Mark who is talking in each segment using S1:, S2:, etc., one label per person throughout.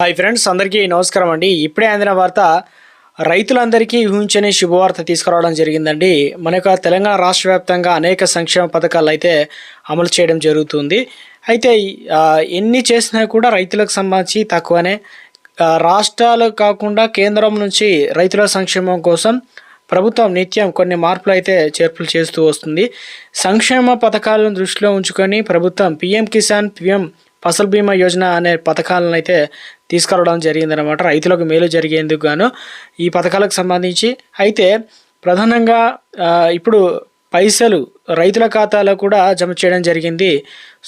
S1: Hi friends అందరికీ నమస్కారం అండి. ఇప్పుడే అందిన వార్త రైతులందరికీ ఊహించని శుభవార్త తీసుకురావడం జరిగిందండి. మన యొక్క తెలంగాణ రాష్ట్ర వ్యాప్తంగా అనేక సంక్షేమ పథకాలు అయితే అమలు చేయడం జరుగుతుంది. అయితే ఎన్ని చేసినా కూడా రైతులకు సంబంధించి తక్కువనే. రాష్ట్రాలు కాకుండా కేంద్రం నుంచి రైతుల సంక్షేమం కోసం ప్రభుత్వం నిత్యం కొన్ని మార్పులు అయితే చేర్పులు చేస్తూ వస్తుంది. సంక్షేమ పథకాలను దృష్టిలో ఉంచుకొని ప్రభుత్వం పిఎం కిసాన్ పిఎం ఫసల్ బీమా యోజన అనే పథకాలను అయితే తీసుకురావడం జరిగిందనమాట రైతులకు మేలు జరిగేందుకు గాను ఈ పథకాలకు సంబంధించి. అయితే ప్రధానంగా ఇప్పుడు పైసలు రైతుల ఖాతాలో కూడా జమ చేయడం జరిగింది.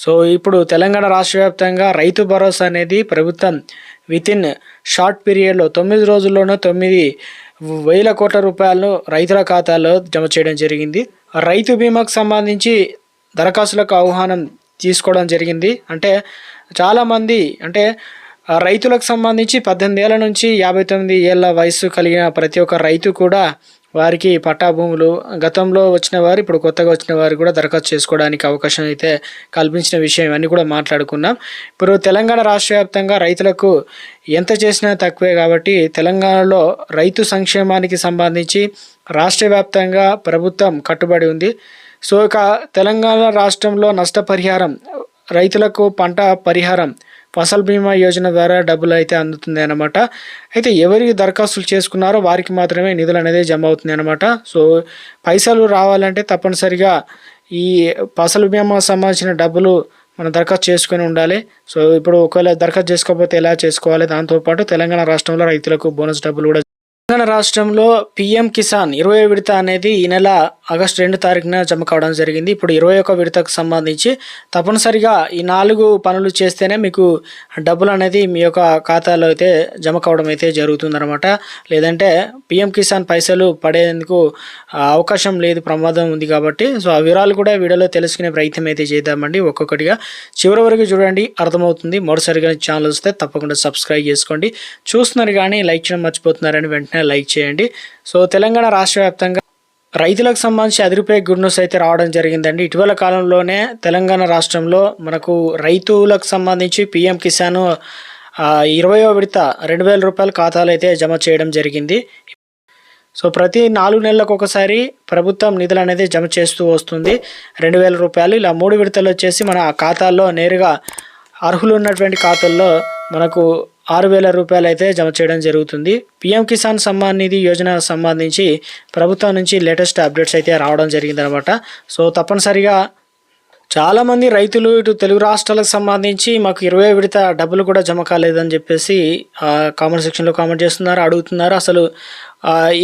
S1: సో ఇప్పుడు తెలంగాణ రాష్ట్ర వ్యాప్తంగా రైతు భరోసా అనేది ప్రభుత్వం విత్ ఇన్ షార్ట్ పీరియడ్లో తొమ్మిది రోజుల్లోనూ తొమ్మిది వేల కోట్ల రూపాయలను రైతుల ఖాతాలో జమ చేయడం జరిగింది. రైతు బీమాకు సంబంధించి దరఖాస్తులకు ఆహ్వానం తీసుకోవడం జరిగింది. అంటే చాలామంది అంటే రైతులకు సంబంధించి పద్దెనిమిది ఏళ్ళ నుంచి యాభై తొమ్మిది ఏళ్ళ వయసు కలిగిన ప్రతి ఒక్క రైతు కూడా వారికి పట్టా భూములు గతంలో వచ్చిన వారు ఇప్పుడు కొత్తగా వచ్చిన వారు కూడా దరఖాస్తు చేసుకోవడానికి అవకాశం అయితే కల్పించిన విషయం ఇవన్నీ కూడా మాట్లాడుకున్నాం. ఇప్పుడు తెలంగాణ రాష్ట్ర వ్యాప్తంగా రైతులకు ఎంత చేసినా తక్కువే కాబట్టి తెలంగాణలో రైతు సంక్షేమానికి సంబంధించి రాష్ట్రవ్యాప్తంగా ప్రభుత్వం కట్టుబడి ఉంది. సో ఇక తెలంగాణ రాష్ట్రంలో నష్టపరిహారం రైతులకు పంట పరిహారం ఫసల్ బీమా యోజన ద్వారా డబ్బులు అయితే అందుతుంది అనమాట అయితే ఎవరికి దరఖాస్తులు చేసుకున్నారో వారికి మాత్రమే నిధులు అనేది జమ అవుతుంది అనమాట సో పైసలు రావాలంటే తప్పనిసరిగా ఈ ఫసల్ బీమా సంబంధించిన డబ్బులు మనం దరఖాస్తు చేసుకొని ఉండాలి. సో ఇప్పుడు ఒకవేళ దరఖాస్తు చేసుకోకపోతే ఎలా చేసుకోవాలి? దాంతోపాటు తెలంగాణ రాష్ట్రంలో రైతులకు బోనస్ డబ్బులు కూడా తెలంగాణ రాష్ట్రంలో పిఎం కిసాన్ ఇరవై విడత అనేది ఈ నెల ఆగస్టు రెండు తారీఖున జమ కావడం జరిగింది. ఇప్పుడు ఇరవై ఒక విడతకు సంబంధించి తప్పనిసరిగా ఈ నాలుగు పనులు చేస్తేనే మీకు డబ్బులు అనేది మీ యొక్క ఖాతాలో అయితే జమ కావడం అయితే జరుగుతుందన్నమాట. లేదంటే పిఎం కిసాన్ పైసలు పడేందుకు అవకాశం లేదు ప్రమాదం ఉంది కాబట్టి సో ఆ వివరాలు కూడా వీడియోలో తెలుసుకునే ప్రయత్నం అయితే చేద్దామండి ఒక్కొక్కటిగా. చివరి వరకు చూడండి అర్థమవుతుంది. మరోసారిగా ఛానల్ వస్తే తప్పకుండా సబ్స్క్రైబ్ చేసుకోండి. చూస్తున్నారు కానీ లైక్ చేయడం మర్చిపోతున్నారని వెంటనే లైక్ చేయండి. సో తెలంగాణ రాష్ట్ర వ్యాప్తంగా రైతులకు సంబంధించి అది గుడ్ న్యూస్ అయితే రావడం జరిగిందండి. ఇటీవల కాలంలోనే తెలంగాణ రాష్ట్రంలో మనకు రైతులకు సంబంధించి పిఎం కిసాన్ ఇరవయో విడత రెండు వేల రూపాయల ఖాతాలు అయితే జమ చేయడం జరిగింది. సో ప్రతి నాలుగు నెలలకు ఒకసారి ప్రభుత్వం నిధులు అనేది జమ చేస్తూ వస్తుంది. రెండు వేల రూపాయలు ఇలా మూడు విడతలు వచ్చేసి మన ఖాతాల్లో నేరుగా అర్హులు ఉన్నటువంటి ఖాతాల్లో మనకు ఆరు వేల రూపాయలు అయితే జమ చేయడం జరుగుతుంది. పిఎం కిసాన్ సమ్మాన్ నిధి యోజన సంబంధించి ప్రభుత్వం నుంచి లేటెస్ట్ అప్డేట్స్ అయితే రావడం జరిగిందనమాట. సో తప్పనిసరిగా చాలామంది రైతులు ఇటు తెలుగు రాష్ట్రాలకు సంబంధించి మాకు ఇరవై విడత డబ్బులు కూడా జమ కాలేదని చెప్పేసి కామెంట్ సెక్షన్లో కామెంట్ చేస్తున్నారు అడుగుతున్నారు. అసలు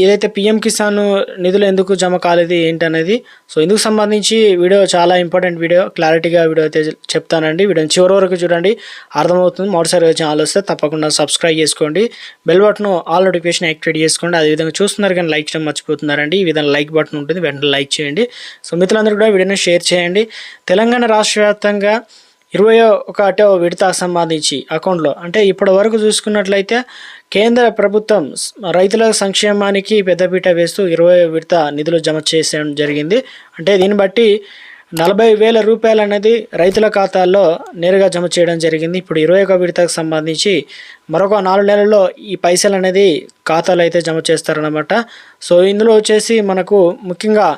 S1: ఏదైతే పిఎం కిసాన్ నిధులు ఎందుకు జమ కాలేదు ఏంటనేది. సో ఇందుకు సంబంధించి వీడియో చాలా ఇంపార్టెంట్ వీడియో. క్లారిటీగా వీడియో అయితే చెప్తానండి. వీడియోని చివరి వరకు చూడండి. అర్థమవుతుంది. మొదటిసారి ఛానల్ వస్తే తప్పకుండా సబ్స్క్రైబ్ చేసుకోండి. Bell button all notification activate చేసుకోండి అదేవిధంగా చూస్తున్నారు కానీ లైక్ చేయడం మర్చిపోతున్నారండి. ఈ విధంగా లైక్ బటన్ ఉంటుంది వెంటనే లైక్ చేయండి. సో మిత్రులందరూ కూడా వీడియోని షేర్ చేయండి. తెలంగాణ రాష్ట్ర వ్యాప్తంగా ఇరవై ఒకటో విడత సంబంధించి అకౌంట్లో. అంటే ఇప్పటి వరకు చూసుకున్నట్లయితే కేంద్ర ప్రభుత్వం రైతుల సంక్షేమానికి పెద్దపీట వేస్తూ ఇరవై విడత నిధులు జమ చేసేయడం జరిగింది. అంటే దీన్ని బట్టి నలభై వేల రూపాయలు అనేది రైతుల ఖాతాల్లో నేరుగా జమ చేయడం జరిగింది. ఇప్పుడు ఇరవై ఒక విడతకు సంబంధించి మరొక నాలుగు నెలల్లో ఈ పైసలు అనేది ఖాతాలో అయితే జమ చేస్తారన్నమాట. సో ఇందులో వచ్చేసి మనకు ముఖ్యంగా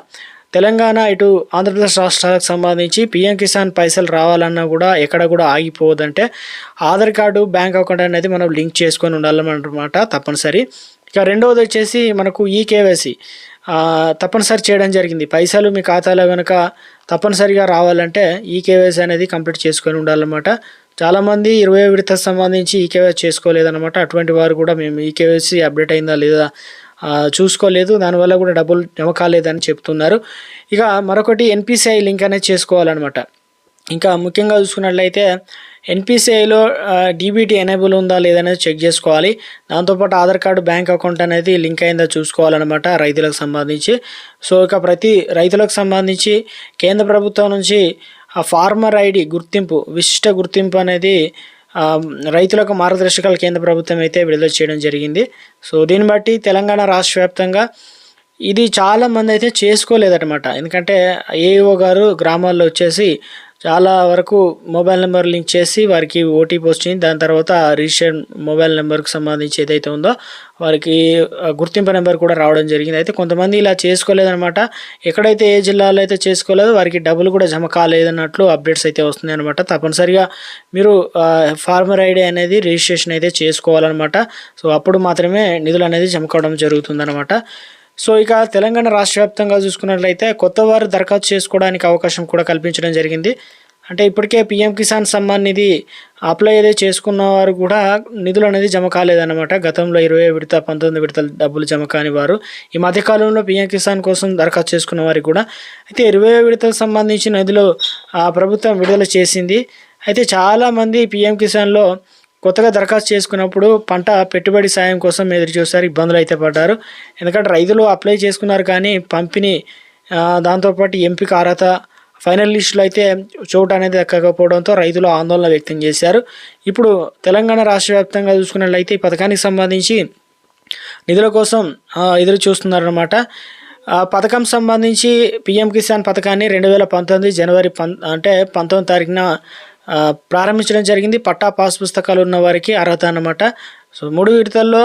S1: తెలంగాణ ఇటు ఆంధ్రప్రదేశ్ రాష్ట్రాలకు సంబంధించి పిఎం కిసాన్ పైసలు రావాలన్నా కూడా ఎక్కడ కూడా ఆగిపోవద్దంటే ఆధార్ కార్డు బ్యాంక్ అకౌంట్ అనేది మనం లింక్ చేసుకొని ఉండాలన్నమాట తప్పనిసరి. ఇక రెండవది వచ్చేసి మనకు ఈ కేవైసీ తప్పనిసరి చేయడం జరిగింది. పైసలు మీ ఖాతాలో కనుక తప్పనిసరిగా రావాలంటే ఈ కేవైసీ అనేది కంప్లీట్ చేసుకొని ఉండాలన్నమాట. చాలామంది ఇరవై విడత సంబంధించి ఈ కేవైసీ చేసుకోలేదన్నమాట. అటువంటి వారు కూడా మేము ఈ కేవైసీ అప్డేట్ అయిందా లేదా చూసుకోలేదు. దానివల్ల కూడా డబ్బులు జమ కాలేదని చెప్తున్నారు. ఇక మరొకటి ఎన్పిసిఐ లింక్ అనేది చేసుకోవాలన్నమాట. ఇంకా ముఖ్యంగా చూసుకున్నట్లయితే ఎన్పిసిఐలో డీబీటీ ఎనేబుల్ ఉందా లేదనేది చెక్ చేసుకోవాలి. దాంతోపాటు ఆధార్ కార్డు బ్యాంక్ అకౌంట్ అనేది లింక్ అయిందా చూసుకోవాలన్నమాట రైతులకు సంబంధించి. సో ఇక ప్రతి రైతులకు సంబంధించి కేంద్ర ప్రభుత్వం నుంచి ఆ ఫార్మర్ ఐడి గుర్తింపు విశిష్ట గుర్తింపు అనేది రైతులకు మార్గదర్శకాలు కేంద్ర ప్రభుత్వం అయితే విడుదల చేయడం జరిగింది. సో దీన్ని బట్టి తెలంగాణ రాష్ట్ర వ్యాప్తంగా ఇది చాలా మంది అయితే చేసుకోలేదన్నమాట. ఎందుకంటే ఏఈఓ గారు గ్రామాల్లో వచ్చేసి చాలా వరకు మొబైల్ నెంబర్ లింక్ చేసి వారికి ఓటీపీ వచ్చింది దాని తర్వాత రిజిస్టర్ మొబైల్ నెంబర్కి సంబంధించి ఏదైతే ఉందో వారికి గుర్తింపు నెంబర్ కూడా రావడం జరిగింది. అయితే కొంతమంది ఇలా చేసుకోలేదనమాట ఎక్కడైతే ఏ జిల్లాలో అయితే చేసుకోలేదో వారికి డబ్బులు కూడా జమ కాలేదన్నట్లు అప్డేట్స్ అయితే వస్తున్నాయి అనమాట తప్పనిసరిగా మీరు ఫార్మర్ ఐడి అనేది రిజిస్ట్రేషన్ అయితే చేసుకోవాలన్నమాట. సో అప్పుడు మాత్రమే నిధులు అనేది జమ కావడం జరుగుతుందన్నమాట. సో ఇక తెలంగాణ రాష్ట్ర వ్యాప్తంగా చూసుకున్నట్లయితే కొత్త వారు దరఖాస్తు చేసుకోవడానికి అవకాశం కూడా కల్పించడం జరిగింది. అంటే ఇప్పటికే పిఎం కిసాన్ సమ్మాన్ నిధి అప్లై అయితే చేసుకున్న వారు కూడా నిధులు అనేది జమ కాలేదన్నమాట. గతంలో ఇరవై విడత పంతొమ్మిది విడతల డబ్బులు జమ కాని వారు. ఈ మధ్యకాలంలో పిఎం కిసాన్ కోసం దరఖాస్తు చేసుకున్న వారికి కూడా అయితే ఇరవై విడతలకు సంబంధించి నిధులు ఆ ప్రభుత్వం విడుదల చేసింది. అయితే చాలామంది పిఎం కిసాన్లో కొత్తగా దరఖాస్తు చేసుకున్నప్పుడు పంట పెట్టుబడి సాయం కోసం ఎదురు చూస్తారు ఇబ్బందులు అయితే పడ్డారు. ఎందుకంటే రైతులు అప్లై చేసుకున్నారు కానీ పంపిణీ దాంతోపాటు ఎంపిక అర్హత ఫైనల్ లిస్టులో అయితే చోటు అనేది ఎక్కకపోవడంతో రైతులు ఆందోళన వ్యక్తం చేశారు. ఇప్పుడు తెలంగాణ రాష్ట్ర వ్యాప్తంగా చూసుకున్నట్లయితే ఈ పథకానికి సంబంధించి నిధుల కోసం ఎదురు చూస్తున్నారన్నమాట పథకం సంబంధించి పిఎం కిసాన్ పథకాన్ని రెండు వేల పంతొమ్మిది జనవరి పం అంటే పంతొమ్మిది తారీఖున ప్రారంభించడం జరిగింది. పట్టా పాస్ పుస్తకాలు ఉన్న వారికి అర్హత అన్నమాట. సో మూడు విడతల్లో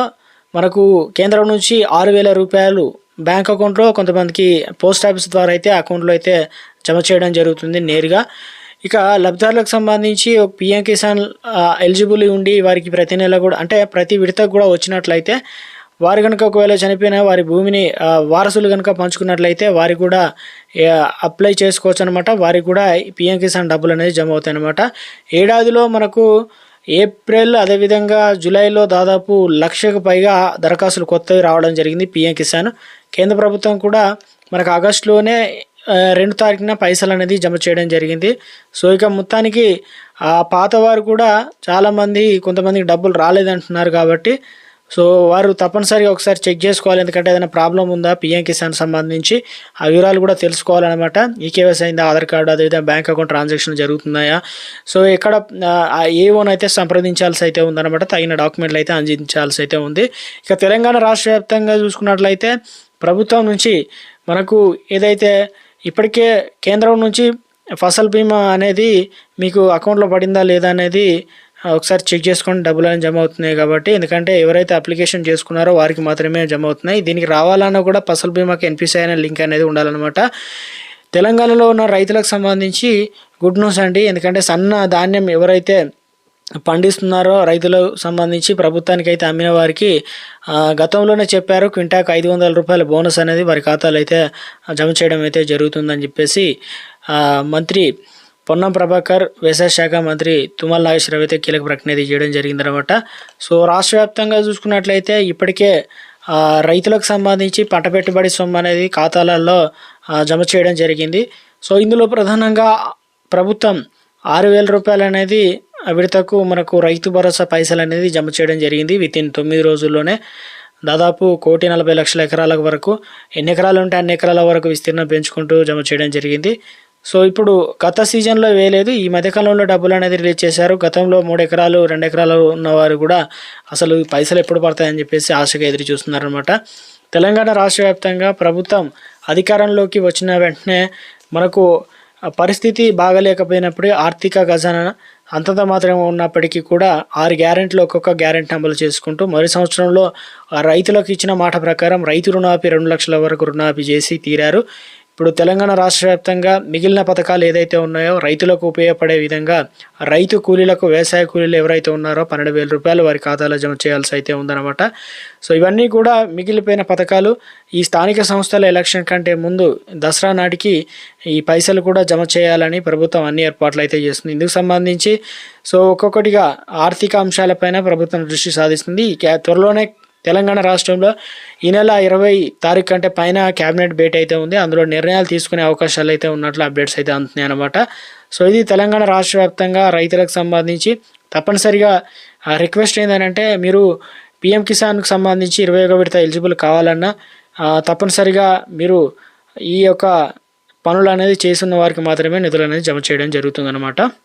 S1: మనకు కేంద్రం నుంచి ఆరు వేల రూపాయలు బ్యాంక్ అకౌంట్లో కొంతమందికి పోస్ట్ ఆఫీస్ ద్వారా అయితే అకౌంట్లో అయితే జమ చేయడం జరుగుతుంది నేరుగా. ఇక లబ్ధిదారులకు సంబంధించి ఒక పిఎం కిసాన్ ఎలిజిబుల్ ఉండి వారికి ప్రతి నెల కూడా అంటే ప్రతి విడతకు కూడా వచ్చినట్లయితే వారు కనుక ఒకవేళ చనిపోయిన వారి భూమిని వారసులు కనుక పంచుకున్నట్లయితే వారి కూడా అప్లై చేసుకోవచ్చు అనమాట వారికి కూడా పిఎం కిసాన్ డబ్బులు అనేది జమ అవుతాయి అనమాట ఏడాదిలో మనకు ఏప్రిల్ అదేవిధంగా జూలైలో దాదాపు లక్షకు పైగా దరఖాస్తులు కొత్తవి రావడం జరిగింది పిఎం కిసాన్. కేంద్ర ప్రభుత్వం కూడా మనకు ఆగస్టులోనే రెండు తారీఖున పైసలు అనేది జమ చేయడం జరిగింది. సో ఇక మొత్తానికి పాతవారు కూడా చాలామంది కొంతమందికి డబ్బులు రాలేదంటున్నారు కాబట్టి సో వారు తప్పనిసరిగా ఒకసారి చెక్ చేసుకోవాలి. ఎందుకంటే ఏదైనా ప్రాబ్లం ఉందా? పిఎం కిసాన్ సంబంధించి ఆ వివరాలు కూడా తెలుసుకోవాలన్నమాట. ఈ కేవైసీ అయిందా? ఆధార్ కార్డు అదేవిధంగా బ్యాంక్ అకౌంట్ ట్రాన్సాక్షన్ జరుగుతున్నాయా? సో ఎక్కడ ఏ ఓన్ అయితే సంప్రదించాల్సి అయితే ఉందన్నమాట. తగిన డాక్యుమెంట్లు అయితే అందించాల్సి అయితే ఉంది. ఇక తెలంగాణ రాష్ట్ర వ్యాప్తంగా చూసుకున్నట్లయితే ప్రభుత్వం నుంచి మనకు ఏదైతే ఇప్పటికే కేంద్రం నుంచి ఫసల్ బీమా అనేది మీకు అకౌంట్లో పడిందా లేదా అనేది ఒకసారి చెక్ చేసుకొని డబ్బులు అని జమ అవుతున్నాయి కాబట్టి ఎందుకంటే ఎవరైతే అప్లికేషన్ చేసుకున్నారో వారికి మాత్రమే జమ అవుతున్నాయి. దీనికి రావాలన్నా కూడా ఫసల్ బీమాకి ఎన్పిసిఐ అనే లింక్ అనేది ఉండాలన్నమాట. తెలంగాణలో ఉన్న రైతులకు సంబంధించి గుడ్ న్యూస్ అండి. ఎందుకంటే సన్న ధాన్యం ఎవరైతే పండిస్తున్నారో రైతులకు సంబంధించి ప్రభుత్వానికి అయితే అమ్మిన వారికి గతంలోనే చెప్పారు క్వింటాకు ఐదు వందల రూపాయల బోనస్ అనేది వారి ఖాతాలో అయితే జమ చేయడం అయితే జరుగుతుందని చెప్పేసి మంత్రి పొన్నం ప్రభాకర్ వ్యవసాయ శాఖ మంత్రి తుమ్మల నాగేశ్వరరావు అయితే కీలక ప్రకటన అయితే చేయడం జరిగిందనమాట సో రాష్ట్ర వ్యాప్తంగా చూసుకున్నట్లయితే ఇప్పటికే రైతులకు సంబంధించి పంట పెట్టుబడి సొమ్ము అనేది ఖాతాలలో జమ చేయడం జరిగింది. సో ఇందులో ప్రధానంగా ప్రభుత్వం ఆరు వేల రూపాయలు అనేది విడతకు మనకు రైతు భరోసా పైసలు అనేది జమ చేయడం జరిగింది విత్ ఇన్ తొమ్మిది రోజుల్లోనే. దాదాపు కోటి నలభై లక్షల ఎకరాల వరకు ఎన్ని ఎకరాలు ఉంటే అన్ని ఎకరాల వరకు విస్తీర్ణం పెంచుకుంటూ జమ చేయడం జరిగింది. సో ఇప్పుడు గత సీజన్లో వేయలేదు. ఈ మధ్యకాలంలో డబ్బులు అనేది రిలీజ్ చేశారు. గతంలో మూడు ఎకరాలు రెండు ఎకరాలు ఉన్నవారు కూడా అసలు పైసలు ఎప్పుడు పడతాయని చెప్పేసి ఆశగా ఎదురు చూస్తున్నారనమాట తెలంగాణ రాష్ట్ర వ్యాప్తంగా ప్రభుత్వం అధికారంలోకి వచ్చిన వెంటనే మనకు పరిస్థితి బాగలేకపోయినప్పుడు ఆర్థిక ఖజానా అంతంత మాత్రమే ఉన్నప్పటికీ కూడా ఆరు గ్యారెంట్లు ఒక్కొక్క గ్యారెంటీ అమలు చేసుకుంటూ మరి సంవత్సరంలో ఆ రైతులకు ఇచ్చిన మాట ప్రకారం రైతు రుణాపి రెండు లక్షల వరకు రుణాపి చేసి తీరారు. ఇప్పుడు తెలంగాణ రాష్ట్ర వ్యాప్తంగా మిగిలిన పథకాలు ఏదైతే ఉన్నాయో రైతులకు ఉపయోగపడే విధంగా రైతు కూలీలకు వ్యవసాయ కూలీలు ఎవరైతే ఉన్నారో పన్నెండు వేల రూపాయలు వారి ఖాతాలో జమ చేయాల్సి అయితే ఉందన్నమాట. సో ఇవన్నీ కూడా మిగిలిపోయిన పథకాలు ఈ స్థానిక సంస్థల ఎలక్షన్ కంటే ముందు దసరా నాటికి ఈ పైసలు కూడా జమ చేయాలని ప్రభుత్వం అన్ని ఏర్పాట్లు అయితే చేస్తుంది. ఇందుకు సంబంధించి సో ఒక్కొక్కటిగా ఆర్థిక అంశాలపైన ప్రభుత్వం దృష్టి సాధిస్తుంది. ఈ క్యా- త్వరలోనే తెలంగాణ రాష్ట్రంలో ఈ నెల ఇరవై తారీఖు కంటే పైన క్యాబినెట్ భేటీ అయితే ఉంది. అందులో నిర్ణయాలు తీసుకునే అవకాశాలు అయితే ఉన్నట్లు అప్డేట్స్ అయితే అందుతున్నాయి అనమాట సో ఇది తెలంగాణ రాష్ట్ర వ్యాప్తంగా రైతులకు సంబంధించి తప్పనిసరిగా రిక్వెస్ట్ ఏంటంటే మీరు పిఎం కిసాన్కి సంబంధించి ఇరవై ఒక విడత ఎలిజిబుల్ కావాలన్నా తప్పనిసరిగా మీరు ఈ యొక్క పనులు అనేది చేస్తున్న వారికి మాత్రమే నిధులు అనేది జమ చేయడం జరుగుతుందన్నమాట.